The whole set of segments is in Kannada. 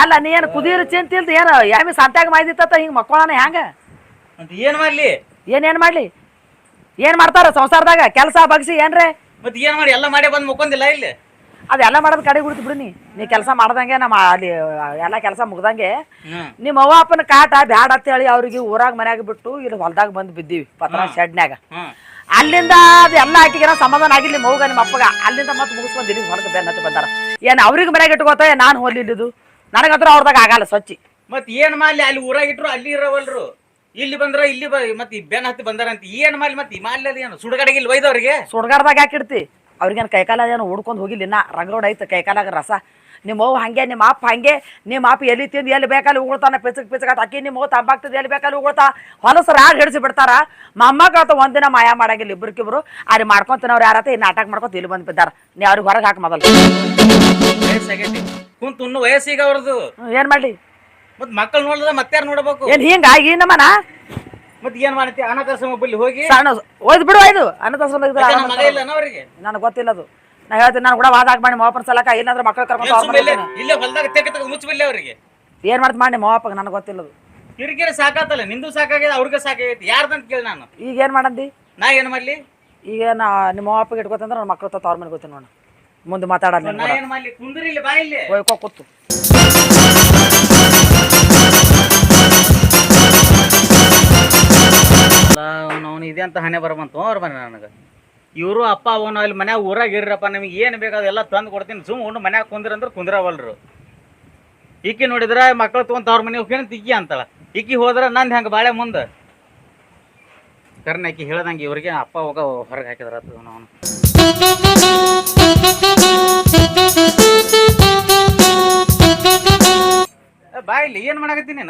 ಅಲ್ಲ ನೀ ಏನು ಕುದಿಯರ್ ಚಿಂತ ಇಲ್ದ ಏನು ಯಾಮಿ ಸಂತ್ಯಾಗ ಮಾಯ್ದಿತ್ತ ಹಿಂಗ್ ಮಕ್ಕಳನ ಹೆಂಗ ಅಂತ ಏನ್ ಮಾಡ್ಲಿ? ಏನ್ ಏನ್ ಮಾಡ್ಲಿ? ಏನ್ ಮಾಡ್ತಾರ ಸಂಸಾರದಾಗ? ಕೆಲಸ ಬಗ್ಸಿ ಏನ್ರೀ? ಮತ್ತೆ ಏನ್ ಮಾಡಿ? ಎಲ್ಲ ಮಾಡಿ ಬಂದ್ ಮುಕ್ಕೊಂದಿಲ್ಲ ಇಲ್ಲಿ? ಅದೆಲ್ಲ ಮಾಡೋದ್ ಕಡೆ ಬಿಡ್ತು ಬಿಡು ನೀ. ನೀ ಕೆಲಸ ಮಾಡ್ದಂಗೆ ನಮ್ಮ ಅಲ್ಲಿ ಎಲ್ಲ ಕೆಲಸ ಮುಗ್ದಂಗೆ ನಿಮ್ಮ ಅವ್ವ ಅಪ್ಪನ ಕಾಟ ಬ್ಯಾಡ ಅಂತ ಹೇಳಿ ಅವ್ರಿಗೆ ಊರಾಗ ಮನ್ಯಾಗ ಬಿಟ್ಟು ಇಲ್ಲಿ ಹೊಲ್ದಾಗ ಬಂದು ಬಿದ್ದೀವಿ ಪತ್ರ ಶೆಡ್ನ್ಯಾಗ. ಅಲ್ಲಿಂದ ಅದು ಎಲ್ಲ ಸಮಾಧಾನ ಆಗಿಲ್ಲ ನಿಮ್ಮ ಮೌಗ ನಿಮ್ಮ ಅಪ್ಪಗ. ಅಲ್ಲಿಂದ ಮತ್ತೆ ಮುಗಿಸ್ಕೊಂಡು ಇಲ್ಲಿ ಹೊರಗೆ ಬೆನ್ನತ್ತಿ ಬಂದಾರ. ಏನ್ ಅವ್ರಿಗೆ ಮನ್ಯಾಗ ಇಟ್ಕೋತ ನಾನು ಹೋಲಿ ಇಲ್ಲಿದು? ನನಗಂತ್ರ ಅವ್ರದಾಗ ಆಗಲ್ಲ ಸ್ವಚ್ಛ ಮತ್ ಏನ್ ಮಾಡ್ಲಿ ಅಲ್ಲಿ ಊರಾಗ ಇಟ್ರು ಅಲ್ಲಿ ಇರವಲ್ರು. ಇಲ್ಲಿ ಬಂದ್ರ ಇಲ್ಲಿ ಮತ್ತೆ ಬೆನ್ ಹತ್ತಿ ಬಂದಾರ ಅಂತ ಏನ್ ಮಾಡ್ಲಿ ಮತ್ ಈ ಮಾಡ್ಲಿ ಏನು? ಸುಡುಗಡೆಗೆ ಇಲ್ಲಿ ಒಯ್ದವ್ರಿಗೆ? ಸುಡ್ಗಾಡ್ದಾಗ ಹಾಕಿಡ್ತಿ. ಅವ್ರಿಗೇನು ಕೈಕಾಲ ಏನು ಹುಡ್ಕೊಂಡು ಹೋಗಿಲ್ಲ ಇನ್ನ ರೋಡ್ ಐತೆ ಕೈಕಾಲಾಗ ರಸ. ನಿಮ್ಮ ಅವ್ವ ಹಂಗೆ ನಿಮ್ಮ ಅಪ್ಪ ಹಂಗೆ ನಿಮ್ಮ ಅಪ್ಪ ಎಲ್ಲಿ ತಿಂದು ಎಲ್ಲಿ ಬೇಕಲ್ಲಿ ಉಗುಳ್ತಾನೆ ಪಿಸಕ್ ಪಿಸಕಾತ ಅಕ್ಕಿ ನಿಮ್ಮ ಅವ್ವ ತಂಬಾಗ್ತದೆ ಎಲ್ಲಿ ಬೇಕಲ್ಲಿ ಉಗುಳ್ತಾ ಹೊಲಸು ರಾಗ ಹಿಡಿಸಿ ಬಿಡ್ತಾರ. ಕಾತ ಒಂದಿನ ಮಾಯ ಮಾಡಂಗಿಲ್ಲ ಇಬ್ರಿಕಿಬ್ರು ಅಲ್ಲಿ ಮಾಡ್ಕೊಂತಿನವ್ರು ಯಾರತ್ತ ಈ ನಾಟಕ ಮಾಡ್ಕೊತ ಇಲ್ಲಿ ಬಂದು ಬಿದ್ದಾರ. ನೀ ಅವ್ರಿಗೆ ಹೊರಗೆ ಹಾಕ ಮೊದಲು. ಕುಂತ ವಯಸ್ಸಿಗೆ ಅವ್ರದ್ದು ಏನ್ ಮಾಡ್ಲಿ? ಮತ್ ಮಕ್ಕಳು ನೋಡಿದ್ರೆ ಮತ್ತಾರು ನೋಡ್ಬೇಕು? ಏನ್ ಹಿಂಗ ಈ ನಮ್ಮನ? ಮತ್ತೆ ಏನ್ ಮಾಡ್ತಿ? ಅನಾಥಾಶ್ರಮ ಬಲ್ಲಿ ಹೋಗಿ. ಸಣ್ಣ ಓದ್ ಬಿಡು ಇದು ಅನಾಥಾಶ್ರಮ ನನಗೆ ಗೊತ್ತಿಲ್ಲ ಅದು ನಾ ಹೇಳ್ತೀನಿ ನಾನು ಕೂಡ ವಾದ ಆಗ್ಬೇಡಿ ಮಾವಪ್ಪನ ಸಲಕ ಏನಾದ್ರೂ ಮಕ್ಕಳು ಕರ್ಕೊಂಡು ಇಲ್ಲೇ ಹೊಲ್ದಾಗ ತೆಗೆ ಮುಚ್ಚಬಲ್ಲಿ ಅವ್ರಿಗೆ. ಏನ್ ಮಾಡ್ತಿ ಮಾಡಿ ಮೋಪಗ ನನಗೆ ಗೊತ್ತಿಲ್ಲ ಅದು ಕಿರಿಕಿರಿ ಸಾಕಾತಲ್ಲ ನಿಂದು ಸಾಕಾಗಿದೆ ಅವ್ರಿಗೆ ಸಾಕಾಗೈತಿ. ಯಾರ್ದಂತ ಕೇಳಿ ನಾನು. ಈಗ ಏನ್ ಮಾಡಂದಿ? ನಾ ಏನ್ ಮಾಡ್ಲಿ? ಈಗ ನಾ ನಿಮ್ಮ ಮಾವಪ್ಪಗೆ ಇಟ್ಕೋತಂದ್ರೆ ನನ್ನ ಮಕ್ಕಳು ಮೇಲೆ ಗೊತ್ತೀನಿ ನೋಡ ಮುಂದೆ ಮಾತಾಡಲ್ಲ ನಾ ಏನ್ ಮಾಡ್ಲಿ? ಕುಂದ್ರಿ ಇಲ್ಲಿ ಬಾ ಇಲ್ಲಿ. ಹೋಯ್ಕೋ ಕೂತು. ಅವನು ಇದೆ ಅಂತ ಹಣೆ ಬರಬಂತು. ಅವ್ರು ಬನ್ನಿ ನನಗೆ. ಇವರು ಅಪ್ಪ, ಅವನು ಅಲ್ಲಿ ಮನ್ಯಾಗ ಊರಾಗ ಇರ್ರಪ್ಪ, ನಿಮ್ಗೆ ಏನು ಬೇಕಾದೆಲ್ಲ ತಂದು ಕೊಡ್ತೀನಿ. ಸುಮ್ ಉಂಡು ಮನ್ಯಾಗ ಕುಂದ್ರ ಅಂದ್ರೆ ಕುಂದ್ರವಲ್ರು. ಈಕಿ ನೋಡಿದ್ರೆ ಮಕ್ಕಳು ತೊಗೊಂತ ಅವ್ರ ಮನೆ ಹೋಗಿ ತಿಕ್ಕಿ ಅಂತಾಳ. ಈಕಿ ಹೋದ್ರೆ ನಂದು ಹೆಂಗೆ ಬಾಳೆ ಮುಂದೆ? ಕರ್ನ ಆಕಿ ಹೇಳ್ದಂಗೆ ಇವ್ರಿಗೆ ಅಪ್ಪ ಹೋಗ ಹೊರಗೆ ಹಾಕಿದ್ರ ಅವನು. ಬಾಯಿಲಿ, ಏನು ಮಾಡಾಕತ್ತೀನಿ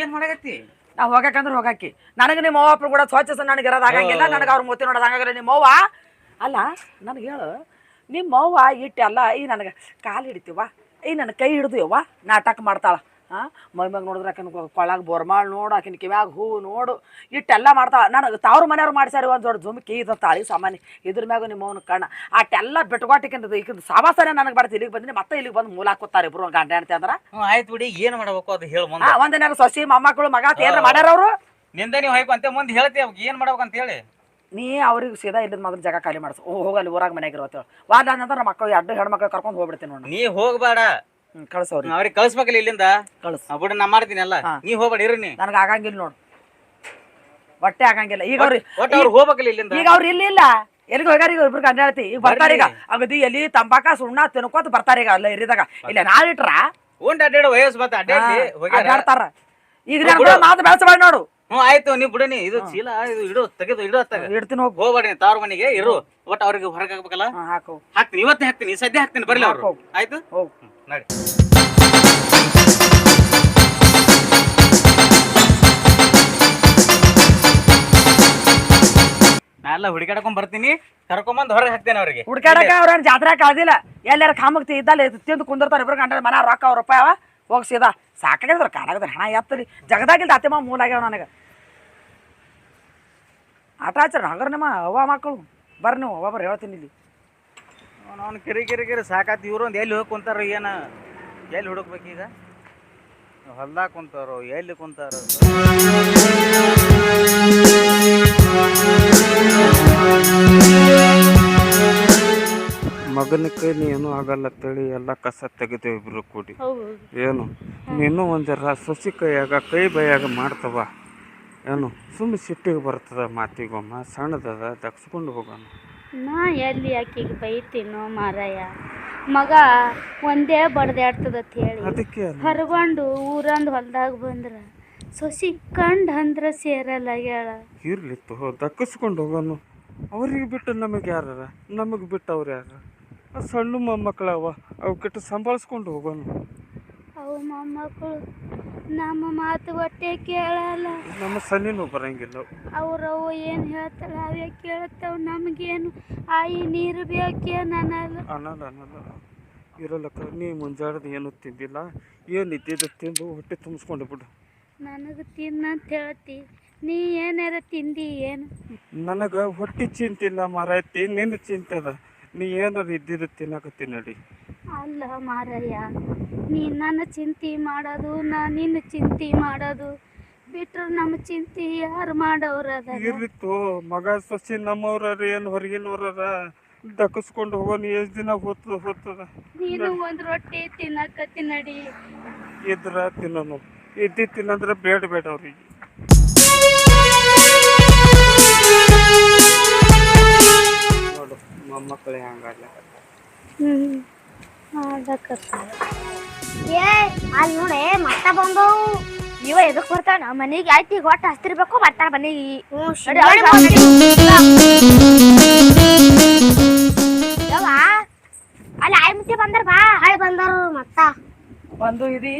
ಏನು ಮಾಡಕತ್ತಿ? ನಾ ಹೋಗಕಂದ್ರೆ ಹೋಗಾಕಿ. ನನಗೆ ನಿಮ್ಮ ಅವ್ವ ಅಪ್ಪ ಕೂಡ ಸ್ವಚ್ಛಸ ನನಗೆ ಇರೋದು ಆಗಂಗಿಲ್ಲ ನನಗೆ ಅವ್ರ ಮೂತಿ ನೋಡೋದು ಆಗಂಗಿಲ್ಲ ನಿಮ್ಮ ಅವ್ವ. ಅಲ್ಲ ನನಗೆ ಹೇಳು ನಿಮ್ಮ ಅವ್ವ ಇಟ್ಟೆಲ್ಲ ಈ ನನಗೆ ಕಾಲು ಹಿಡಿತೀವ ಈ ನನ್ನ ಕೈ ಹಿಡಿದು ಯವ್ವ ನಾಟಕ ಮಾಡ್ತಾಳ. ಹಾಂ? ಮೈಮ್ಯಾಗ ನೋಡಿದ್ರೆ ಆಕಿನ ಕೊಳಾಗ ಬೋರ್ಮಾಳ್ ನೋಡು ಆಕಿನ ಕಿವ್ಯಾಗ ಹೂವು ನೋಡು ಇಟ್ಟೆಲ್ಲ ಮಾಡ್ತಾ ನನಗೆ ತಾವ್ರ ಮನೆಯವ್ರು ಮಾಡ್ಸ್ಯಾರ ಒಂದು ದೊಡ್ಡ ಜುಮ್ಕಿ ಇದು ತಾಳಿ ಸಾಮಾನ್ಯ ಇದ್ರ ಮ್ಯಾಗ ನಿಮ್ಮ ಅವನ ಕಣ್ಣ. ಅಟ್ಟೆಲ್ಲ ಬಿಟ್ಕೊಟ್ಟಿಕ್ಕಿಂತ ಈಗ ಸಾವಾಸನೆ ನನಗೆ ಬರ್ತದೆ ಇಲ್ಲಿಗೆ ಬಂದಿನಿ. ಮತ್ತೆ ಇಲ್ಲಿಗೆ ಬಂದು ಮೂಲ ಹಾಕೋತಾರೆ ಇಬ್ರು ಗಂಡ ಅಂತ ಅಂದ್ರೆ. ಆಯ್ತು ಬಿಡಿ ಏನು ಮಾಡ್ಬೇಕು ಅದು ಹೇಳು ಮುಂದೆ. ಒಂದಿನ ಸೊಸಿ ಮೊಮ್ಮಕ್ಕಳು ಮಗ ಏನ್ರ ಮಾಡ್ಯಾರ ಅವರು? ನಿಂದ ನೀವು ಹೋಯ್ಕು ಅಂತ ಮುಂದೆ ಹೇಳ್ತೀವಿ ಅವ್ಗೆ ಏನು ಮಾಡ್ಬೇಕು ಅಂತ ಹೇಳಿ. ನೀ ಅವ್ರಿಗೆ ಸೀದಾ ಇಲ್ಲದ ಮೊದಲು ಜಾಗ ಖಾಲಿ ಮಾಡಿಸು. ಓ ಹೋಗಲ್ಲಿ ಊರಾಗ ಮನೆಗೆ ಇರುತ್ತೇಳು ವಾದ ನಮ್ಮ ಮಕ್ಕಳು ಎರಡು ಹೆಣ್ಮಕ್ಳು ಕರ್ಕೊಂಡು ಹೋಗ್ಬಿಡ್ತೀನಿ ನೋಡಿ. ನೀ ಹೋಗ್ಬೇಡ. ಕಳ್ಸವ್ರಿ ಅವ್ರಿಗೆ. ಕಳ್ಸ್ಬೇಕಲ್ಲ ಇಲ್ಲಿಂದ? ಕಳ್ಸ. ಆ ಬಿಡು ನಾ ಮಾಡ್ತೀನಿ ಎಲ್ಲ. ಹಾ. ನೀ ಹೋಗ್ಬೇಡ ಇರು ನೀ. ನನಗೆ ಆಗಂಗಿಲ್ಲ ನೋಡು. ಹೊಟ್ಟೆ ಆಗಂಗಿಲ್ಲ. ಈಗ ಅವ್ರಿ ಒಟ್ಟು ಅವ್ರು ಹೋಗ್ಬೇಕಲ್ಲ ಇಲ್ಲಿಂದ? ಈಗ ಅವ್ರು ಇಲ್ಲಿ ಇಲ್ಲ. ಎಲ್ಲಿಗೆ ಹೋಗ್ಯಾರ ಈಗ ಇಬ್ರು ಗಂಡ ಈಗ ಬರ್ತಾರ ಈಗ. ಅಗದಿ ಎಲ್ಲಿ ತಂಬಾಕ ಸುಣ್ಣ ತಿನ್ಕೋತ ಬರ್ತಾರ ಈಗ ಅಲ್ಲ ಇರಿದಾಗ. ಇಲ್ಲ ನಾಳಿಟ್ರ ಉಂಟು ಅಡ್ಡಾಡ ವಯಸ್ಸು ಬತ್ತ ಅಡ್ಡಾಡಿ ಹೋಗ್ಯಾರ. ಅಡ್ಡಾಡ್ತಾರ. ಈಗ ಮಾತು ಬೆಳೆಸಬೇಡ ನೋಡು. ಹ್ಞೂ ಆಯ್ತು ನೀ ಬಿಡನಿ ಇದು ಚೀಲ ಇದು ಇಡು ತೆಗೆದು ಇಡು ಅತ್ತಾಗ. ಇಡ್ತೀನಿ ಹೋಗು. ಹೋಗ್ಬೇಡ ತಾವ್ರ ಮನೆಗೆ ಇರು. ಒಟ್ಟು ಅವ್ರಿಗೆ ಹೊರಗೆ ಹಾಕ್ಬೇಕಲ್ಲ? ಹಾಕು ಹಾಕ್ತೀನಿ ಇವತ್ತೇ ಹಾಕ್ತೀನಿ ಈ ಸದ್ಯ ಹಾಕ್ತೀನಿ ಬರ್ಲಿ ಅವ್ರು. ಆಯ್ತು? ಹೋಗು. ನಡಿ. ನಾ ಎಲ್ಲ ಹುಡುಕಾಡ್ಕೊಂಡ್ ಬರ್ತೀನಿ. ಕರ್ಕೊಂಬಂದ್ ಹೊರಗೆ ಹಾಕ್ತೇನೆ ಅವ್ರಿಗೆ. ಹುಡ್ಕಾಡಕ ಅವ್ರ ಜಾತ್ರೆ ಕಾದಿಲ್ಲ ಎಲ್ಲಾರ ಕಾಮಕ್ತಿ ಇದ್ದಲ್ಲ ಇದು ತಿಂದು ಕುಂದಿರ್ತಾರ ಇಬ್ರು ಗಂಡ ಮನ ರೊಕ್ಕ ಅವ್ರ ರೂಪಾಯಿ ಅವ. ಹೋಗಿ ಸೀದಾ. ಸಾಕಾಗಿದ್ರ ಕಾಲಾಗದ್ರ ಹಣ ಎತ್ತರಿ ಜಗದಾಗಿಲ್ದ ಅತ್ತೆಮ್ಮ ಮೂಲ ಆಗ್ಯಾವ ನನಗೆ. ಆಟ ಆಚರ ಹಂಗಾರ ನಿಮ್ಮ ಅವ್ವ ಮಕ್ಕಳು ಬರ್ರಿ ನೀವು ಒಬ್ಬರು ಹೇಳ್ತೀನಿ ಇಲ್ಲಿ. ಅವ್ನು ಕಿರಿ ಕಿರಿ ಕಿರಿ ಸಾಕಾತ್ ಇವ್ರು ಒಂದು ಎಲ್ಲಿ ಹೋಗಿ ಕುಂತಾರ ಏನ? ಎಲ್ಲಿ ಈಗ? ಹೊಲ್ದಾಗ ಕುಂತಾರೋ ಎಲ್ಲಿ ಕುಂತಾರೋ? ಮಗನ ಕೈಲಿ ಏನೂ ಆಗಲ್ಲ ತಳಿ ಎಲ್ಲ ಕಸ ತೆಗೆದು ಇಬ್ರು ಕೂಡಿ. ಹೌದು ಏನು? ನೀನು ಒಂದರ ಸೊಸಿ ಕೈಯಾಗ ಕೈ ಬೈಯಾಗ ಮಾಡ್ತವ ಏನು? ಸುಮ್ಮನೆ ಸಿಟ್ಟಿಗೆ ಬರ್ತದ ಮಾತಿಗೊಮ್ಮ ಸಣ್ಣದದ ತಗ್ಸ್ಕೊಂಡು ಹೋಗೋಣ. ನಾ ಎಲ್ಲಿ ಆಕಿಗೆ ಬೈತೀನೋ ಮಾರಾಯ. ಮಗ ಒಂದೇ ಬಡ್ದಾಡ್ತದತ್ ಹೇಳಿ. ಅದಕ್ಕೆ ಹೊರಗೊಂಡು ಊರಂದು ಹೊಲ್ದಾಗ ಬಂದ್ರ ಸೊಸಿ ಕಂಡ್ ಅಂದ್ರ ಸೇರಲ್ಲ ಹೇಳ. ಇರ್ಲಿ ದಕ್ಕಿಸ್ಕೊಂಡು ಹೋಗೋನು. ಅವ್ರಿಗೆ ಬಿಟ್ಟು ನಮಗೆ ಯಾರ ನಮಗೆ ಬಿಟ್ಟು ಅವ್ರು ಯಾರ? ಆ ಸಣ್ಣ ಮೊಮ್ಮಕ್ಕಳವ ಅವಕ್ಕಿಟ್ಟು ಸಂಭಾಳಿಸ್ಕೊಂಡು ಹೋಗೋನು. ಅವು ಮೊಮ್ಮಕ್ಕಳು ನಮ್ಮ ಮಾತು ಒಟ್ಟೆ ಕೇಳಲ್ಲ. ನಮ್ಮ ಸನ್ನಿನು ಬರಂಗಿಲ್ಲ. ಅವ್ರವ್ವ ಏನು ಹೇಳ್ತಾಳ ಅವೇ ಕೇಳ್ತಾವ. ನಮಗೇನು ಆಯಿ ನೀರು ಬೇಕೇನು ಅನ್ನಲ್ಲ. ಅನ್ನಲ್ಲ ಅನ್ನಲ್ಲ. ಇರಲ್ಲಕ್ಕ ನೀ ಮುಂಜಾಡ್ದು ಏನು ತಿಂದಿಲ್ಲ? ಏನು ಇದ್ದಿದ್ದು ತಿಂದು ಹೊಟ್ಟೆ ತುಂಬಿಸ್ಕೊಂಡು ಬಿಡು. ನನಗೆ ತಿನ್ನಂತ ಹೇಳ್ತಿ. ನೀ ಏನಾರ ತಿಂದಿ ಏನು? ನನಗೆ ಹೊಟ್ಟೆ ಚಿಂತಿಲ್ಲ ಮಾರೈತಿ ನಿನ್ನ ಚಿಂತದ. ಅದ ನೀ ಏನಾದ್ರು ಇದ್ದಿದ್ದು ತಿನ್ನಕತ್ತಿ ನೋಡಿ. ಅಲ್ಲ ಮಾರಯ್ಯ ನೀ ನನ್ನ ಚಿಂತೆ ಮಾಡೋದು ನಾ ನಿನ್ನ ಚಿಂತೆ ಮಾಡೋದು ಬಿಟ್ರು ನಮ್ಮ ಚಿಂತೆ ಯಾರು ಮಾಡೋರು ಇರ್ಲಿತ್ತು ಮಗ ಸೊಸಿ ನಮ್ಮವ್ರ ಏನು ಹೊರಗಿನವ್ರ ದಕ್ಕಸ್ಕೊಂಡು ಹೋಗೋ ಎಷ್ಟು ದಿನ ಹೋಗ್ತದ ಹೊತ್ತದ? ನೀನು ಒಂದು ರೊಟ್ಟಿ ತಿನ್ನಕತ್ತಿ ನಡಿ. ಇದ್ರ ತಿನ್ನೋನು. ಇದ್ದಿ ತಿನ್ನಂದ್ರೆ ಬೇಡ ಬೇಡ ಅವ್ರಿಗೆ. ನೋಡು ಮೊಮ್ಮಕ್ಕಳು ಮಾಡಕತ್ತಾರ ಏ ಅಲ್ಲಿ ನೋಡಿ ಮತ್ತ ಬಂದವು ಇವ ಎದಕ್ ಬರ್ತಾನ? ಮನೆಗೆ ಆಯ್ತು ಈಗ ಒಟ್ಟು ಹಸ್ತಿರ್ಬೇಕು ಮತ್ತ ಮನೆಗೆ ನಡಿ. ಯವ್ವ, ಅಲ್ಲಿ ಆಯ್ ಮುತ್ತಿ ಬಂದಾರ ಬಾ ಹಾಯ್ ಬಂದರು ಮತ್ತ. ಬಂದು ಇದೀ.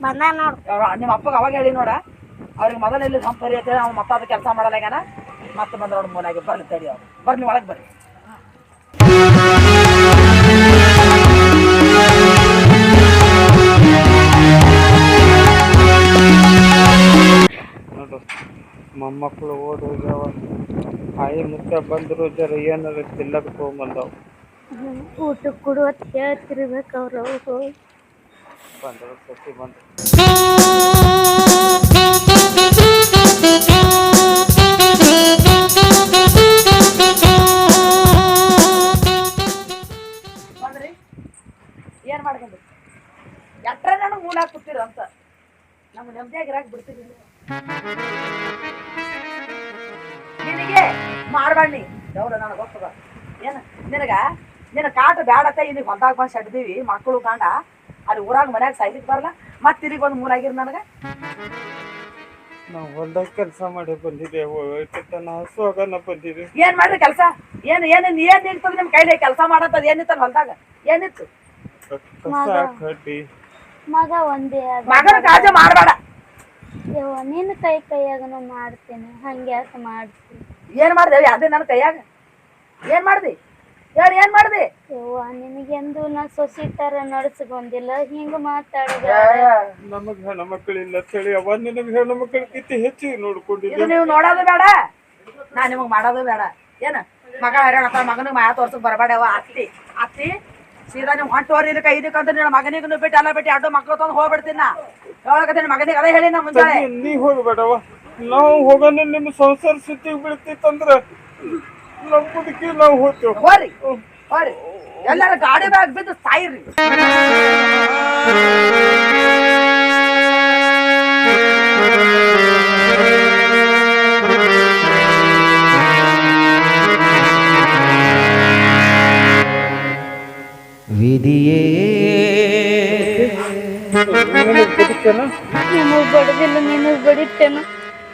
ಬಂದ ನೋಡು. ನಿಮ್ಮ ಅಪ್ಪಗೆ ಅವಾಗ ಹೇಳಿ ನೋಡ. ಅವ್ರಿಗೆ ಮೊದಲು ಎಲ್ಲಿ ಸಂಪರಿ ಅಂತೇಳಿ ಅವ್ನು ಮತ್ತೆ ಅದು ಕೆಲಸ ಮಾಡಲಾಗ್ಯಾನ ಮತ್ತೆ ಬಂದ ನೋಡಿ ಮೂನಾಗಿ ಬರ್ಲಿ ತಡಿ ಅವ್ರು. ಬರ್ಲಿ ಒಳಗೆ ಬರ್ರಿ ಮೊಮ್ಮಕ್ಕಳು ಓಡ್ ಹೋಗ್ಯಾವ ಆಯಿ ಮುತ್ತ ಬಂದರು ಜರ ಏನಾರ ತಿಲ್ಲದ ತೊಗೊಂಬಂದವು. ಊಟಕ್ಕೆ ಕೊಡು ಅಂತ ಹೇಳ್ತಿರ್ಬೇಕು ಅವ್ರು ಬಂದರು ಸಸಿ ಬಂದರು ಬಂದ್ರಿ? ಏನು ಮಾಡ್ಕೊಂಡು ಎಟ್ರ ನನಗೆ ಮೂಲ ಕೂತಿರ ಅಂತ. ನಮ್ಮ ನೆಮ್ಮದಿಯಾಗಿ ಇರಾಕ್ ಮಾಡ್ಬಣ್ಣಿ ದೇವ್ರ ನನಗೆ ಗೊತ್ತದ. ಏನು? ನಿನಗ? ನಿನ್ನ ಕಾಟ ಬ್ಯಾಡತ್ತ ಇಲ್ಲಿ ಹೊಲ್ದಾಗ ಬಂದು ಸಡ್ದೀವಿ ಮಕ್ಕಳು ಕಾಂಡ ಅಲ್ಲಿ ಊರಾಗ ಮನ್ಯಾಗ ಸೈಲಿಕ್ ಬರಲ್ಲ ಮತ್ತೆ ತಿರುಗಿ ಒಂದು ಮೂಲಾಗಿರ್ ನನಗೆ. ನಾವು ಹೊಲ್ದಾಗ ಕೆಲಸ ಮಾಡಿ ಬಂದಿದ್ದೇವು ಹಸುವಾಗನ ಏನ್ ಮಾಡ್ರಿ ಕೆಲಸ? ಏನು ಏನು ಏನ್ ನಿಲ್ತದ ನಿಮ್ ಕೈಲಿ ಕೆಲಸ ಮಾಡತ್ತದ ಏನಿತ್ತಲ್ಲ ಹೊಲ್ದಾಗ? ಏನಿತ್ತು? ಕಸ ಕಡ್ಡಿ. ಮಗ ಒಂದೇ ಅದ. ಮಗನ ಕಾಜ ಮಾಡಬೇಡ. ಯವ್ವ ನಿನ್ನ ಕೈ ಕೈಯಾಗನು ಮಾಡ್ತೀನಿ ಹಂಗೆ ಯಾಕೆ ಮಾಡ್ತೀನಿ ಏನ್ ಮಾಡ್ದೆ? ಅದೇ ನನ್ನ ಕೈಯಾಗ. ಏನ್ ಮಾಡ್ದಿ? ಹೇಳಿ ಏನ್ ಮಾಡ್ದಿ? ಯವ್ವ ನಿನಗೆಂದು ನಾ ಸೊಸಿ ತರ ನಡ್ಸ್ಕೊಂಡಿಲ್ಲ ಹಿಂಗ ಮಾತಾಡಿದ. ನಮಗ್ ಹೆಣ್ಣು ಮಕ್ಕಳಿಲ್ಲ ಅಂತೇಳಿ ಅವ ನಿನಗೆ ಹೆಣ್ಣು ಮಕ್ಕಳಿಗಿಂತ ಹೆಚ್ಚಿಗೆ ಇದು ನೋಡ್ಕೊಂಡಿದ್ದೆ ನೀವು ನೋಡೋದು ಬೇಡ. ನಾ ನಿಮಗ್ ಮಾಡೋದು ಬೇಡ. ಏನ? ಮಗ ಹೈರಾಣ ಮಗನಿಗೆ ಮಾಯ ತೋರ್ಸಕ್ ಬರಬೇಡವ ಅತ್ತಿ. ಅತ್ತಿ ಸೀದಾ ನಿಮ್ ಹೊಂಟೋರಿ ಇದಕ್ಕೆ ಇದಕ್ಕಂತ ನಿನ್ನ ಮಗನಿಗೂ ಬಿಟ್ಟು ಅಲ್ಲ ಬಿಟ್ಟು ಅಡ್ಡು ಮಕ್ಕಳು ತಂದು ಹೋಗ್ಬಿಡ್ತೀನಿ ನಾ. ಹೇಳಕತ್ತೀನಿ ಮಗನಿಗೆ ಅದೇ ಹೇಳಿ ನಾ ಮುಂಜಾನೆ. ನೀ- ನೀ ಹೋಗ್ಬೇಡವ ನಾವು ಹೋಗೋಣ ನಿಮ್ಮ ಸಂಸಾರ ಸ್ಥಿತಿ ಬೀಳ್ತಿತ್ತಂದ್ರ ನಮ್ ಕುದಕಿ ನಾವು ಹೋಗ್ತೇವೆ. ಹೋರಿ. ಹೋರಿ. ಎಲ್ಲಾರ ಗಾಡಿ ಬ್ಯಾಗ್ ಬಿದ್ದು ಸಾಯಿರಿ. ವಿಧಿಯೇ. ನಿನಗೆ ಬಡದಿಲ್ಲ ನಿನಗೆ ಬಡಿತೇನು?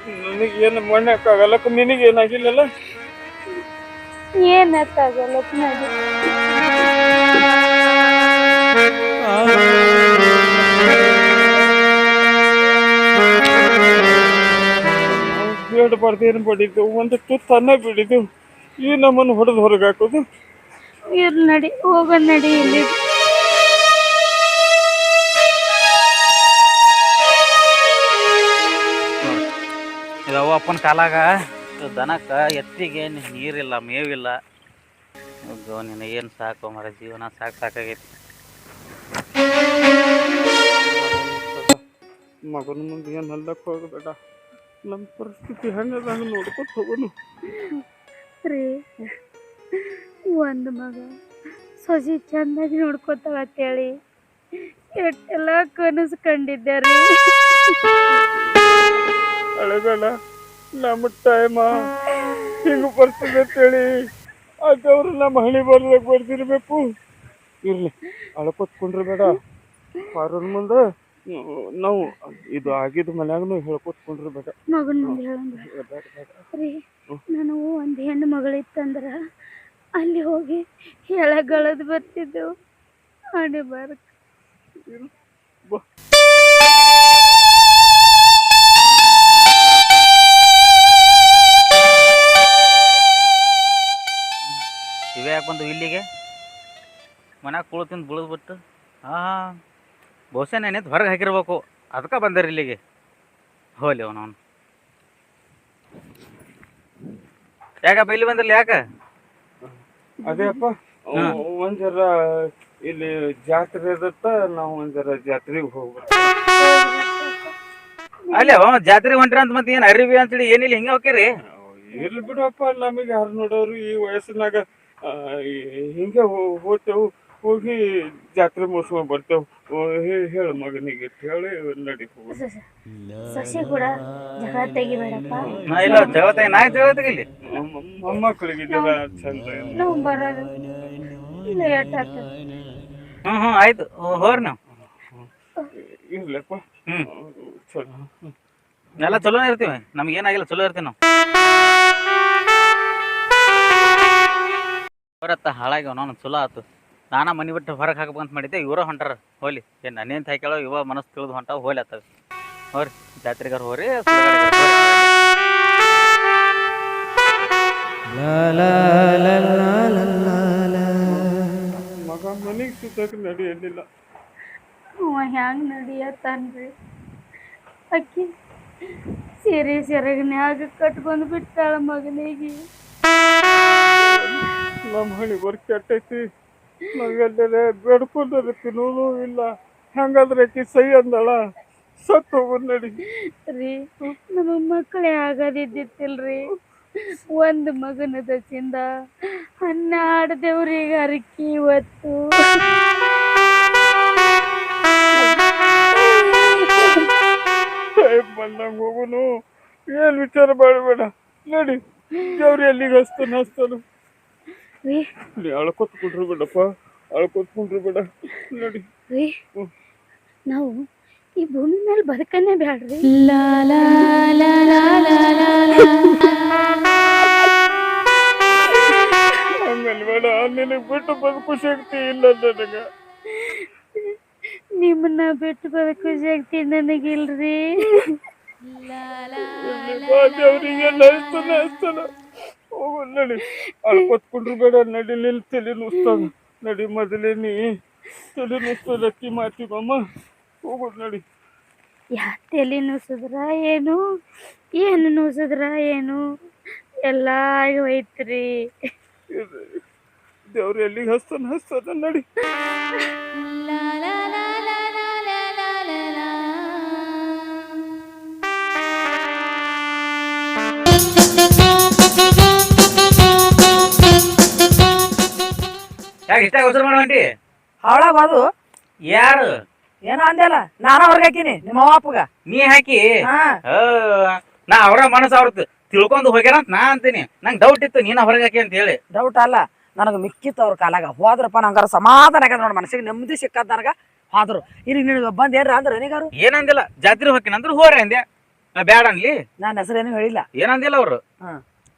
ನನಗೇನು ಮಣ್ಣಕ್ಕಾಗಲ್ಲಕ್ಕ ನಿನಗೇನಾಗಿಲ್ಲಲ್ಲ ಏನಕ್ಕಾಗಲ್ಲ ಬೇಡ ಬರ್ದೇನು ಬಡಿದ್ದು ಒಂದು ತುತ್ತು ಅನ್ನ ಬಿಡಿದ್ದು. ಈ ನಮ್ಮನ್ನು ಹೊಡೆದು ಹೊರಗೆ ಹಾಕೋದು ಇರ್ ನಡಿ ಹೋಗ ನಡಿ ಇಲ್ಲಿ. ಅಪ್ಪನ ಕಾಲಾಗ ದನಕ್ಕೆ ಎತ್ತಿಗೆ ನೀರಿಲ್ಲ ಮೇವಿಲ್ಲ. ನಿನ್ನ ಏನು ಸಾಕು ಮರ ಜೀವನ ಸಾಕು ಸಾಕಾಗೈತಿ. ಮಗನ ಮುಂದೆ ಏನು ಅಲ್ಲಕ್ಕೆ ಹೋಗಬೇಡ. ನಮ್ಮ ಪರಿಸ್ಥಿತಿ ಹೆಂಗದ ಹಂಗೆ ನೋಡ್ಕೊತ ಹೋಗೋನು. ರೀ ಒಂದು ಮಗ ಸೊಸಿ ಚಂದಾಗಿ ನೋಡ್ಕೊತಾವ ಅಂತೇಳಿ ಎಷ್ಟೆಲ್ಲ ಕನಸು ಕಂಡಿದ್ದೆ ರೀ. ಅಳಬೇಡ ನಮ್ಮ ಟೈಮ ಹಿಂಗ ಬರ್ತದೆ ಅಂತೇಳಿ. ಅದವ್ರು ದೇವ್ರು ನಮ್ಮ ಹಣಿ ಬರ್ದಾಗ ಬರ್ದಿರ್ಬೇಕು ಇರ್ಲಿ ಅಳ್ಕೊತ್ಕೊಂಡ್ರೆ ಬೇಡ. ಪಾರನ್ ಮುಂದೆ ನಾವು ಇದು ಆಗಿದ್ದು ಮನ್ಯಾಗನು ಹೇಳ್ಕೊತ್ಕೊಂಡ್ರೆ ಬೇಡ. ಮಗನ ರೀ ನನಗೂ ಒಂದು ಹೆಣ್ಣು ಮಗಳಿತ್ತಂದ್ರ ಅಲ್ಲಿ ಹೋಗಿ ಹೇಳಗಳದ್ ಬರ್ತಿದ್ದೆವು. ಹಣೆ ಬಾರಕ್. ಬಿಟ್ಟು ಹಾಂ ಬಹುಶಃ ನೆನೆದು ಹೊರಗೆ ಹಾಕಿರ್ಬೇಕು. ಅದಕ್ಕೆ ಬಂದಾರ ಇಲ್ಲಿಗೆ. ಹೋಲಿ ಅವನವನು ಯಾಕಪ್ಪ ಇಲ್ಲಿ ಬಂದಿರಲಿ ಯಾಕೆ? ಅದೇ ಅಪ್ಪ ಒಂದ್ ಇಲ್ಲಿ ಜಾತ್ರೆ ಇರುತ್ತ ನಾವು ಒಂದರ ಜಾತ್ರೆಗೆ ಹೋಗ್ಬೇಕು. ಅಲ್ಲೇ ಜಾತ್ರೆ ಹೊಂಟ್ರಿ ಅಂತ ಮತ್ತೆ ಏನ್ ಅರಿವಿ ಅಂತೇಳಿ ಏನಿಲ್ಲ ಹಿಂಗ ಹೋಗ್ಯಾರಿ ಇರ್ಲಿ ಬಿಡಪ್ಪ ನಮಗೆ ಯಾರು ನೋಡೋರು ಈ ವಯಸ್ಸಿನಾಗ ಹಿಂಗೆ ಹೋಗ್ತೇವು ಹೋಗಿ ಜಾತ್ರೆ ಮೋಸಮ ಬರ್ತೇವೆ ಓ, ಹೇ- ಹೇಳು ಮಗನಿಗೆ ಹೇಳಿ ನಡಿ ಹೋಗು. ಸಸಿ ಕೂಡ ಜಗಳ ತೆಗಿಬೇಡಪ್ಪ. ನಾ ಇಲ್ಲ ನಾ ಮೊಮ್ಮಕ್ಕಳಿಗೆ ಇದೆಲ್ಲ ಚಂದ ನಾವು ಬರೋದು. ಲೇಟ್ ಆಗ್ತದೆ? ಹ್ಮ್ ಹ್ಮ್ ಆಯ್ತು. ಹೋರ್ ನಾವು. ಇರ್ಲಪ್ಪ. ಹ್ಮ್. ಚಲೋ. ಎಲ್ಲ ಚಲೋನೇ ಇರ್ತೀವಿ. ನಮ್ಗೆ ಏನಾಗಿಲ್ಲ ಚಲೋ ಇರ್ತೀವಿ ನಾವು. ಬರತ್ತ ಹಾಳಾಗ್ಯಾವ ನಾನು ಚಲೋ ಆತು. ನಾನ ಮನೆ ಬಿಟ್ಟು ಹೊರಗೆ ಹಾಕ್ಬೇಕಂತ ಮಾಡಿದ್ದೆ ಇವರ ಹೊಂಟಾರ ಹೋಲಿ ಏನ್ ನನ್ನೇನು ಹಾಕ್ಯಾಳೋ ಇವ ಮನಸ್ಸು ತಿಳಿದು ಹೊಂಟಾವ ಹೋಲಿ ಆತವೆ ಹೋರಿ ಜಾತ್ರೆಗಾರ ಹೋರಿ. ಮಗ ಮನೆಗೆ ಸುತ್ತಕ್ಕೆ ನಡೆಯಲಿಲ್ಲ ಅವ ನಡಿಯತ್ತಾನ್ರಿ ಅಕ್ಕಿ ಸೀರೆ ಸೆರಗನ್ಯಾಗ ಕಟ್ಕೊಂಡು ಬಿಟ್ಟಾಳ ಮಗನಿಗೆ. ನಮ್ಮ ಹಣಿ ಬರ್ ಕೆಟ್ಟೈತಿ ನಾವೆಲ್ಲರೇ ಬೇಡ್ಕೊಂಡ್ರೆ ತಿನ್ನೋದು ಇಲ್ಲ. ಹಂಗಾದ್ರೆ ಆಕಿ ಸೈ ಅಂದಳ? ಸತ್ತು ಹೋಗು ನಡಿ ರೀ ನಮ್ಮ ಮಕ್ಕಳೇ ಆಗದಿದ್ದಿತ್ತಿಲ್ರಿ. ಒಂದು ಮಗನ ದಸಿಂದ ಹನ್ನೆರಡು ದೇವ್ರಿಗೆ ಹರಕಿ ಇವತ್ತು. ಬಂದಂಗ ಹೋಗುನು. ಏನ್ ವಿಚಾರ ಮಾಡಬೇಡ. ನಡಿ ದೇವ್ರ ಎಲ್ಲಿಗೆ ಹಸ್ತಾನ ಹಸ್ತಾನು. ರೀ. ನೀ ಅಳ್ಕೊತ್ ಕುಂಡ್ರು ಬಿಡಪ್ಪ. ಅಳ್ಕೊತ್ ಕುಂಡ್ರು ಬಿಡ. ನೋಡಿ. ರೀ. ನಾವು ಈ ಭೂಮಿ ಮೇಲೆ ಬದುಕನ್ನೇ ಬ್ಯಾಡ್ರಿ. ಬೇಡ ನಿನಗೆ ಬಿಟ್ಟು ಬದುಕು ಶಕ್ತಿ ಇಲ್ಲ ನನಗ. ನಿಮ್ಮನ್ನ ಬಿಟ್ಟು ಬದುಕು ಶಕ್ತಿ ನನಗಿಲ್ರಿ. ದೇವ್ರಿಗೆ ಹಸ್ತಾನ ಹಸ್ತಾನ ಹೋಗು ನಡಿ. ಅಳ್ಕೊತ್ ಕುಂಡ್ರು ಬೇಡ ನಡಿ ನಿನ್ ತಲೆ ನುಸ್ತದ. ನಡಿ ಮೊದಲೇ ನೀ. ತಲೆ ನುಸ್ತದ ಅಕ್ಕಿ ಮಾತಿಗಮ್ಮ ಹೋಗು ನಡಿ. ಯಾ ತಲೆ ನುಸಿದ್ರ ಏನು? ಏನು ನುಸಿದ್ರ ಏನು? ಎಲ್ಲ ಆಗಿ ಹೋಯ್ತ್ರಿ. ದೇವ್ರ ಎಲ್ಲಿಗೆ ಹಸ್ತಾನ ಹಸ್ತಾನ ನಡಿ. ಯಾಕೆ ಇಷ್ಟ ಮಾಡೋ ಬಾದು ಅದು ಯಾರು? ಏನೋ ಅಂದೆಲ್ಲ ನಾನು ಹೊರಗೆ ಹಾಕಿನಿ ನಿಮ್ಮ ಅವ್ವ ಅಪ್ಪಗ. ನೀ ಹಾಕಿ? ಹಾ. ಆ, ನಾ ಅವರ ಮನಸ್ಸು ಅವ್ರದ್ದು. ತಿಳ್ಕೊಂಡು ಹೋಗ್ಯಾರ ಅಂತ ನಾ ಅಂತೀನಿ. ನಂಗೆ ಡೌಟ್ ಇತ್ತು ನೀನ ಹೊರಗೆ ಹಾಕಿ ಅಂತ ಹೇಳಿ. ಡೌಟ್ ಅಲ್ಲ ನನಗೆ ಮಿಕ್ಕಿತ್ತು ಅವ್ರ ಕಾಲಾಗ. ಹೋದ್ರಪ್ಪ ನಂಗಾರ ಸಮಾಧಾನ ಆಗ್ಯದ ನೋಡಿ ಮನಸ್ಸಿಗೆ. ನೆಮ್ಮದಿ ಸಿಕ್ಕದ ನನಗ ಹೋದ್ರು. ಇಲ್ಲಿ ನಿನಗೆ ಬಂದೇನ್ರ ಏನ್ರ ಅಂದ್ರೆ ನನಗಾರು ಏನಂದಿಲ್ಲ ಜಾತ್ರೆ ಹೋಗಿನ ಅಂದ್ರೆ ಹೋರಿ ಅಂದೆ. ನಾ ಬ್ಯಾಡ ಅನ್ಲಿ. ನನ್ನ ಹೆಸರೇನು ಹೇಳಿಲ್ಲ. ಏನಂದಿಲ್ಲ ಅವ್ರು? ಹಾ.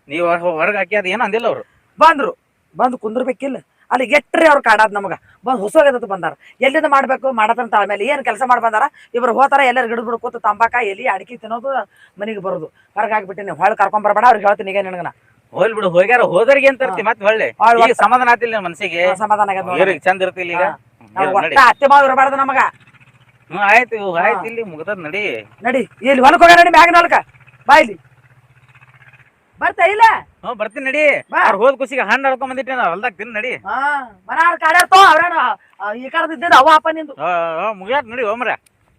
ನೀವು ಹೊರಗೆ ಹಾಕಿ ಅದು ಏನಂದಿಲ್ಲ ಅವ್ರು? ಬಂದ್ರು. ಬಂದು ಕುಂದ್ರಬೇಕಿಲ್ಲ. ಅಲ್ಲಿ ಎಟ್ರಿ ಅವ್ರು ಕಾಡಾದ್ ನಮಗ. ಬಂದು ಹೊಸೋಗದ ಬಂದಾರ. ಎಲ್ಲಿಂದ ಮಾಡ್ಬೇಕು ಮಾಡತಂತ ಆಮೇಲೆ ಏನ್ ಕೆಲಸ ಮಾಡಿ ಬಂದಾರ? ಇವರು ಹೋತಾರ ಎಲ್ಲರೂ ಗಿಡ ಬಿಡು ಕೂತು ತಂಬಾಕ ಎಲಿ ಅಡಿಕೆ ತಿನ್ನೋದು ಮನೆಗೆ ಬರೋದು. ಹೊರಗೆ ಹಾಕ್ಬಿಟ್ಟಿನಿ ಹೊಳ್ ಕರ್ಕೊಂಡ್ ಬರಬೇಡ ಅವ್ರಿಗೆ ಹೇಳ್ತೀನಿ ಈಗ ನಿನಗನ. ಹೋಲ್ ಬಿಡು ಹೋಗ್ಯಾರ ಹೋದರಿಗೆ ಅಂತ ಇರ್ತಿ ಮತ್ತೆ ಹೊಳ್ಳಿ. ಸಮಾಧಾನ ಆತಿಲ್ಲ ನಿನ್ ಮನಸ್ಸಿಗೆ ಸಮಾಧಾನ ಇವ್ರಿಗೆ ಚಂದ ಇರ್ತಿಲ್ಲ ಈಗ? ಒಟ್ಟ ಅತ್ತೆ ಮಾವ ಇರಬಾರ್ದು ನಮಗ. ಹ್ಮ್ ಆಯ್ತು ಆಯ್ತು ಇಲ್ಲಿ ಮುಗ್ದದ್ ನಡಿ. ನಡಿ ಇಲ್ಲಿ ಹೊಲಕ್ ಹೋಗ್ಯಾರ ನಡಿ ಮ್ಯಾಗ ನಾಲ್ಕ ಬಾಯ್ಲಿ ಬರ್ತಾ ಇಲ್ಲ? ಹ್ಮ್ ಬರ್ತೀನಿ ನಡಿ. ಬಾ. ಅವ್ರು ಹೋದ್ ಖುಷಿಗೆ ಹಣ್ಣು ಹಡ್ಕೊಂಡ್ ಬಂದಿಟ್ಟೆ ನಾ ಹೊಲ್ದಾಗ ತಿನ್ ನಡಿ. ಹಾ ಮನಾರ್ ಕಾಡ್ಯಾರ್ತೋ ಅವ್ರೇನು ಈ ಕಡದಿದ್ದ ಅವ್ವ ಅಪ್ಪ ನಿಂದು. ಮುಗಿಯಾತ್ ನಡಿ ಹೋಮ್ರ.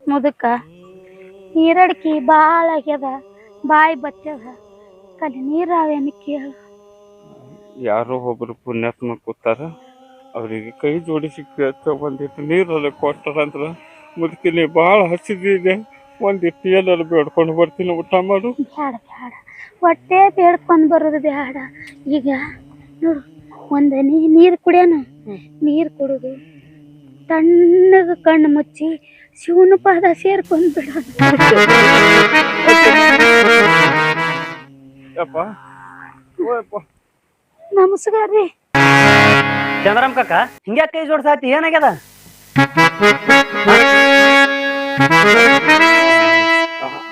ಮುದಕ ನೀರಡ್ಕಿ ಬಾಳ ಆಗ್ಯದ ಬಾಯಿ ಬಚ್ಚದ ಕಲಿ ನೀರಾವೇನು ಕೇಳು. ಯಾರೋ ಒಬ್ರು ಪುಣ್ಯಾತ್ಮ ಕೂತಾರ ಅವರಿಗೆ ಕೈ ಜೋಡಿಸಿ ಕೇಳ್ತ ಒಂದಿಟ್ಟು ನೀರಲ್ಲಿ ಕೊಟ್ಟಾರಂದ್ರ ಮುದುಕಿನಿ ಭಾಳ ಹಸಿದಿದೆ. ಒಂದಿಟ್ಟು ಎಲ್ಲರೂ ಬೇಡ್ಕೊಂಡು ಬರ್ತೀನಿ ಊಟ ಮಾಡು. ಬ್ಯಾಡ ಬ್ಯಾಡ. ಹೊಟ್ಟೆ ಬೇಡ್ಕೊಂಡ್ ಬರೋದು ಬ್ಯಾಡ. ಈಗ ನೋಡು ಒಂದ್ ಹನಿ ನೀರ್ ಕುಡಿಯೋನು ನೀರ್ ಕುಡುದು ತಣ್ಣಗ ಕಣ್ಣು ಮುಚ್ಚಿ ಶಿವನ ಪಾದ ಸೇರ್ಕೊಂಡ್ ಬಿಡ ನಮಸ್ಕಾರ್ರಿ ನಮಸ್ಕಾರ ರೀ ಚಂದ್ರಮ್ ಕಾಕ ಹಿಂಗ್ಯಾ ಕೈ ಜೋಡ್ಸಾತಿ? ಏನಾಗ್ಯದ?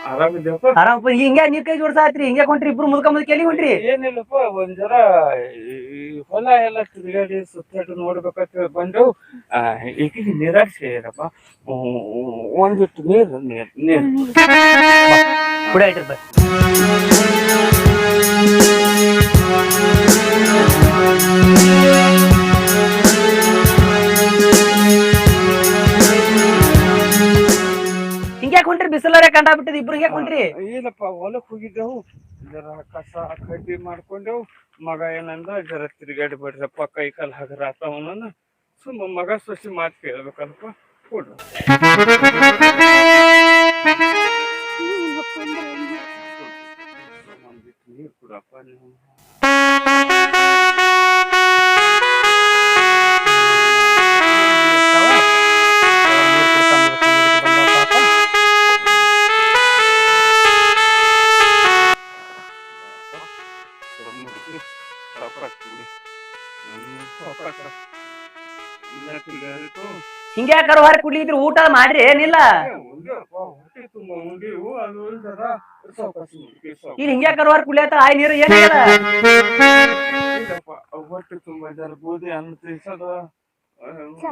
ಆರಾಮಿದ್ಯಪ್ಪ ಆರಾಮಪ್ಪ ಹಿಂಗ್ಯಾ ನೀರ್ ಕೈ ಜೋಡ್ಸಾತ್ರಿ ಹಿಂಗೆ ಕೊಂಟ್ರಿ ಇಬ್ರು ಮುದ್ಕ ಮುದ್ಕ ಎಲ್ಲಿ ಹೊಂಟ್ರಿ ಏನಿಲ್ಲಪ್ಪ ಒಂದ್ ಜರ ಈ ಹೊಲ ಎಲ್ಲ ತಿರುಗಾಡಿ ಸುತ್ತಾಡಿ ನೋಡ್ಬೇಕಂತ ಬಂದೆವು ಆ, ಈಗೀಗ ನಿರಾಶೆ ಒಂದಿಟ್ಟು ನೀರು ನೀರು ನೀರು. ಕುಡಿ ಆಯ್ತು ಬಾ ಕಂಡ ಬಿಟ್ಟಿದ್ ಇಬ್ರು ಹಿಂಗ್ಯಾಕ್ ಕುಂಟ್ರಿ. ಇಲ್ಲಪ್ಪ ಹೊಲಕ್ ಹೋಗಿದ್ದೆವು. ಜರ ಕಸ ಕಡ್ಡಿ ಮಾಡ್ಕೊಂಡೆವು. ಮಗ ಏನಂದ ಜರ ತಿರುಗಾಡಿ ಬಿಡ್ರಪ್ಪ ಕೈ ಕಾಲು ಹಗರ ಆತವನ ಸುಮ್ಮ ಮಗ ಸೊಸಿ ಮಾತು ಕೇಳ್ಬೇಕಲ್ಪ ಕೊಡು. ನೀರು ಕೊಡಪ್ಪ ನೀವು. ಹಿಂಗ್ಯಾಕಾರ ಹೊರ ಕುಡ್ಲಿದ್ರು ಊಟ ಮಾಡ್ರಿ ಏನಿಲ್ಲ. ಇಲ್ಲಿ ಹಿಂಗ್ಯಾಕಾರ ಹೊರ ಕುಡ್ಲೇತ ಆಯ್ ನೀರು ಏನಿಲ್ಲ ಹೊಟ್ಟೆ ತುಂಬ ಗೋಧಿ ಅನ್ನ ತಿನ್ಸದ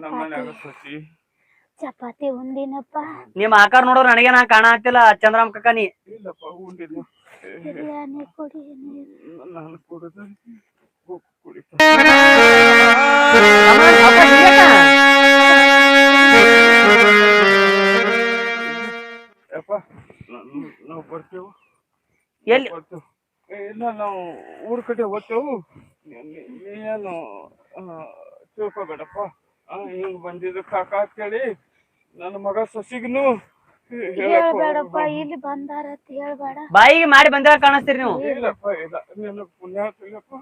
ನಮ್ಮ ಚಪಾತಿ ಉಂಡಿನಪ್ಪ ನಿಮ್ ಆಕಾರ ನೋಡೋರು ನನಗೆ ನಾ ಕಾಣ ಆಗ್ತಿಲ್ಲ ಚಂದ್ರಾಮ್ ಕಕ್ಕ ನೀ ಇಲ್ಲಪ್ಪ ಬಿರಿಯಾನಿ ಕೊಡಿ. ನಾನು ಕುಡಿದ ಕುಡಿತ ನಾವು ಬರ್ತೇವು? ಎಲ್ಲಿ? ಇಲ್ಲ ನಾವು ಊರ್ ಕಡೆ ಹೋಗ್ತೇವು? ನೀನು ತಿಳ್ಕೊಬೇಡಪ್ಪ. ಹಿಂಗ್ ಬಂದಿದ್ದು ಕಾಕ ಅಂತೇಳಿ ನನ್ನ ಮಗ ಸಸಿಗ್ನು ಹೇಳ್ಬೇಡಪ್ಪ ಇಲ್ಲಿ ಬಂದಾರ ಅಂತ ಹೇಳ್ಬೇಡ. ಬಾಯಿಗೆ ಮಾಡಿ ಬಂದಾಗ ಕಾಣಿಸ್ತೀರಿ ನೀವು? ಇಲ್ಲಪ್ಪ ಇಲ್ಲ. ನಿನ್ನ ಪುಣ್ಯ ತಿಳಪ್ಪ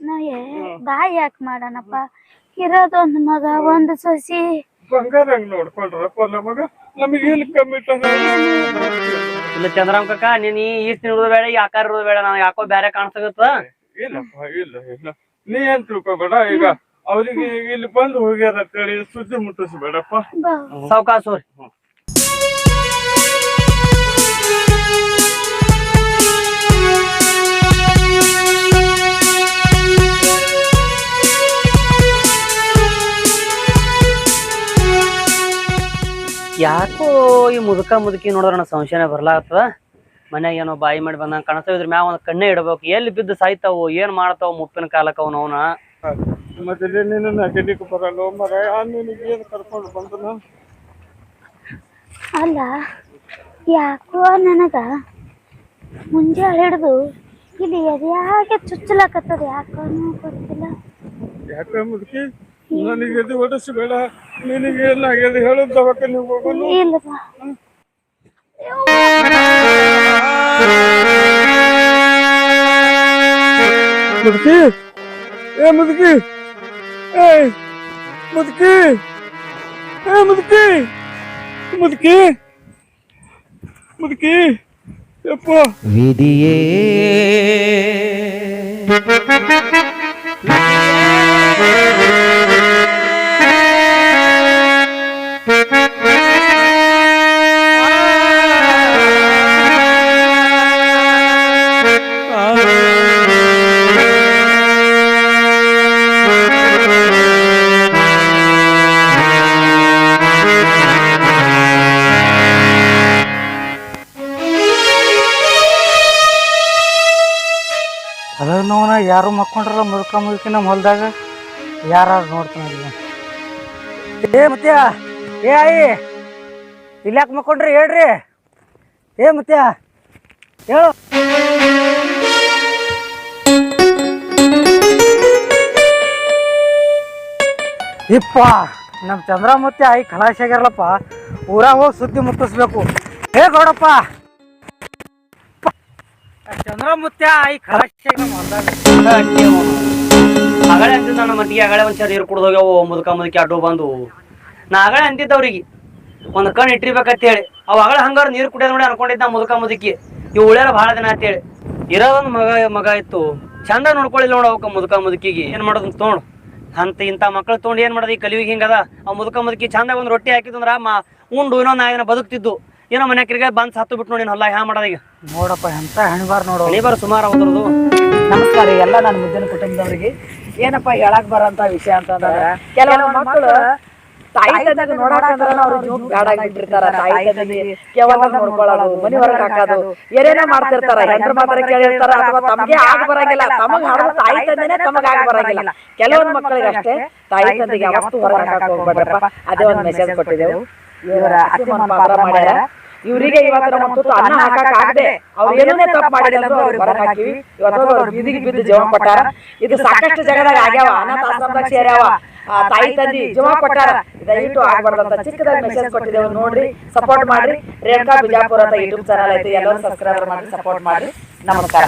ನಾ ಏ ಬಾಯ್ ಯಾಕೆ ಮಾಡೋಣಪ್ಪ? ಇರೋದೊಂದು ಮಗ ಒಂದು ಸೊಸಿ. ಬಂಗಾರ ಹಂಗ್ ನೋಡ್ಕೊಂಡ್ರಪ್ಪ ನಮಗ ಇಲ್ಲಿ ಕಮ್ಮಿ ಇಲ್ಲ ಚಂದ್ರಾಮ್ ಕಕ್ಕ ನೀನ್ ಈ ಈಸ್ ನೋಡೋದು ಬೇಡ ಈ ಆಕಾರ ಇರೋದು ಬೇಡ ನನ್ ಯಾಕೋ ಬೇರೆ ಕಾಣಿಸಕತ್ತ ಇಲ್ಲಪ್ಪ ಇಲ್ಲ ಇಲ್ಲ. ನೀ ಏನ್ ತಿಳ್ಕೊಬೇಡ ಈಗ ಅವ್ರಿಗೆ ಇಲ್ಲಿ ಬಂದು ಹೋಗ್ಯಾರ ಅಂತೇಳಿ ಸುದ್ದಿ ಮುಟ್ಟಿಸ್ಬೇಡಪ್ಪ. ಬಾ. ಯಾಕೋ ಈ ಮುದುಕ ಮುದುಕಿ ನೋಡಿದ್ರ ಸಂಶಯ ಸಂಶಯನೇ ಬರ್ಲಾಗ್ತದ ಮನ್ಯಾಗ ಏನೋ ಬಾಯಿ ಮಾಡಿ ಬಂದಂಗ ಕಾಣಿಸ್ತಾವ ಇದ್ರ ಮ್ಯಾಗ ಒಂದ್ ಕಣ್ಣೇ ಇಡಬೇಕು. ಎಲ್ಲಿ ಬಿದ್ದು ಸಾಯ್ತಾವು ಏನ್ ಮಾಡ್ತಾವ ಮುಪ್ಪಿನ ಕಾಲಕ್ಕ ಅವನವನ ಅವನ ಮತ್ತೆ ಬರಲ್ಲ ಮರ? ನಿನಗೆ ಏನು ಕರ್ಕೊಂಡು ಬಂದನು? ಅಲ್ಲ ಯಾಕೋ ನನಗ ಮುಂಜಾನೆ ಹಿಡ್ದು ಇಲ್ಲಿ ಎದ್ಯಾಗೆ ಚುಚ್ಚಲಾಕತ್ತದ ಯಾಕೋ ಗೊತ್ತಿಲ್ಲ. ಯಾಕೆ ಮುದುಕಿ? ನನಗೆ ಎದು ಬೇಡ. ನಿನಗೆ ಏನಾಗ್ಯದ ಹೇಳು ದವಾಖಾನೆ ಹೋಗೋನು ಇಲ್ಲ ಬಾ ಮುದುಕಿ. ಏ ಮುದುಕಿ. ಏ ಮುದುಕಿ. ಏ ಮುದುಕಿ. ಮುದುಕಿ. ಮುದುಕಿ. ಯಪ್ಪ ವಿಧಿಯೇ. ಅದ್ರ ನೋವನ ಯಾರು ಮಕ್ಕೊಂಡ್ರಲ್ಲ ಮುದುಕ ಮುದುಕಿ ನಮ್ಮ ಹೊಲದಾಗ ಯಾರು ನೋಡ್ತಾನಿಲ್ಲ ಏ ಮತ್ತೆ ಏ ಆಯಿ, ಇಲ್ಯಾಕೆ ಮಕ್ಕೊಂಡ್ರಿ ಹೇಳ್ರಿ. ಏ ಮತ್ತೆ ಹೇಳು. ಇಪ್ಪ, ನಮ್ಮ ಚಂದ್ರಮೂರ್ತಿ ಆಯಿ ಖಲಾಸಿ ಆಗ್ಯಾರಲ್ಲಪ್ಪ, ಊರಾಗ ಹೋಗಿ ಸುದ್ದಿ ಮುಟ್ಟಿಸ್ಬೇಕು. ಹೇ ಗೌಡಪ್ಪ ಚಂದ್ರಮುತ್ಯ ಈ ನಮ್ಮ ಹೊಲ್ದಾಗ ಅಗಳೆ ಅಂತಿದ್ದ ನನ್ನ ಮಟ್ಟಿಗೆ ಅಗಳೆ ಒಂದ್ ನೀರು ಕುಡ್ದು ಹೋಗ್ಯಾವು ಮುದುಕ ಮುದುಕಿ ಅಡ್ಡು ಬಂದು ನಾ ಅಗಳೆ ಅಂತಿದ್ದ ಅವ್ರಿಗೆ ಒಂದ್ ಕಣ್ ಇಟ್ಟಿರ್ಬೇಕಂತ ಹೇಳಿ ಅವ್ ಅಗಳ ಹಂಗಾರ ನೀರು ಕುಡಿಯೋದ್ ನೋಡಿ ಅನ್ಕೊಂಡಿದ್ದ ಮುದುಕ ಮುದುಕಿ ಇವ್ ಉಳ್ಯಾರ ಬಹಳ ದಿನ ಅಂತ ಹೇಳಿ ಇರೋದೊಂದ್ ಮಗ ಮಗ ಇತ್ತು ಚಂದ ನೋಡ್ಕೊಳ್ಳಿಲ್ಲ ನೋಡ ಅವಕ್ಕ ಮುದುಕ ಮುದುಕಿಗೆ ಏನ್ ಮಾಡೋದ್ ತೊಗೊಂಡು ಅಂತ ಇಂಥ ಮಕ್ಳು ತೊಗೊಂಡು ಏನ್ ಮಾಡೋದು ಈ ಕಲಿವಿಗೆ ಹಿಂಗದ ಆ ಮುದುಕ ಮುದುಕಿ ಚಂದಾಗ ಒಂದ್ ರೊಟ್ಟಿ ಹಾಕಿದಂದ್ರ ಮಾ ಉಂಡು ಇನ್ನೊಂದ್ ದಿನ ಬದುಕ್ತಿದ್ದು. ಏನೋ ಮನೆ ಕಿರಿಗೆ ಬಂದ್ ಸತ್ತು ಬಿಟ್ಟು ನೋಡಿ ಹೊಲ ಹ್ಯಾ ಮಾಡೋದ ಈಗ. ನೋಡಪ್ಪ ಎಂತ ಹೆಣ್ಬಾರ್ ನೋಡು. ನೀ ಬರ ಸುಮಾರು ಹೋದ್ರದು ನಮಸ್ಕಾರ ರೀ ಎಲ್ಲ ನನ್ನ ಮುದ್ದಿನ ಕುಟುಂಬದವ್ರಿಗೆ. ಏನಪ್ಪ ಹೇಳಕ್ ಬರಂತ ವಿಷಯ ಅಂತಂದ್ರೆ ಕೆಲವು ಮಕ್ಕಳು ತಾಯಿ ತಂದೆಗೆ ನೋಡಕಂದ್ರ ಅವ್ರ ಜೀವ ಬ್ಯಾಡಾಗಿಟ್ಟಿರ್ತಾರ ತಾಯಿ ತಂದೆ ಕೇವಲ ನೋಡ್ಕೊಳ್ಳೋದು ಮನಿ ಹೊರಗೆ ಹಾಕೋದು. ಏನೇನೋ ಮಾಡ್ತಿರ್ತಾರ. ಹೆಂಡ್ರ ಮಾತ್ರ ಕೇಳಿರ್ತಾರ ಅಥವಾ ತಮಗೆ ಆಗ ಬರಂಗಿಲ್ಲ. ತಮಗ್ ಹಾಡೋ ತಾಯಿ ತಂದೆನೆ ತಮಗ್ ಆಗ ಬರಂಗಿಲ್ಲ. ಕೆಲವೊಂದ್ ಮಕ್ಕಳಿಗೆ ಅಷ್ಟೇ ತಾಯಿ ತಂದೆಗೆ ಯಾವತ್ತೂ ಹೊರಗೆ ಹಾಕಕ್ ಹೋಗ್ಬೇಡ್ರಪ್ಪ. ಅದೇ ಒಂದ್ ಮೆಸೇಜ್ ಕೊಟ್ಟಿದ್ದೆವು. ಇವರ ಅತಿಮನ್ ಪಾತ್ರ ಮಾಡ್ಯಾರ. ಇವರಿಗೆ ಇವತ್ತು ನಮ್ಮ ತುತ್ತು ಅನ್ನ ಹಾಕಕ್ ಆಗದೆ ಅವ್ರು ಏನೇ ತಪ್ಪು ಮಾಡಿಲ್ಲ ಅಂದ್ರೆ ಅವ್ರಿಗೆ ಬರಕ್ ಹಾಕಿವಿ. ಇವತ್ತು ಅವ್ರು ಬೀದಿಗೆ ಬಿದ್ದು ಜೀವ ಕೊಟ್ಟಾರ. ಇದು ಸಾಕಷ್ಟು ಜಗದಾಗ ಆಗ್ಯಾವ. ಅನಾಥ ಆಶ್ರಮದಾಗ ಸೇರ್ಯಾವ. ಆ, ತಾಯಿ ತಂದಿ ಜೀವ ಕೊಟ್ಟಾರ. ದಯವಿಟ್ಟು ಆಗ್ಬಾರ್ದಂತ ಚಿಕ್ಕದಾಗಿ ಮೆಸೇಜ್ ಕೊಟ್ಟಿದ್ದೇವೆ ನೋಡ್ರಿ ಸಪೋರ್ಟ್ ಮಾಡ್ರಿ. ರೇಖಾ ಬಿಜಾಪುರ ಅಂತ ಯೂಟ್ಯೂಬ್ ಚಾನಲ್ ಐತಿ. ಎಲ್ಲರೂ ಸಬ್ಸ್ಕ್ರೈಬರ್ ಮಾಡಿ ಸಪೋರ್ಟ್ ಮಾಡಿ ನಮಸ್ಕಾರ.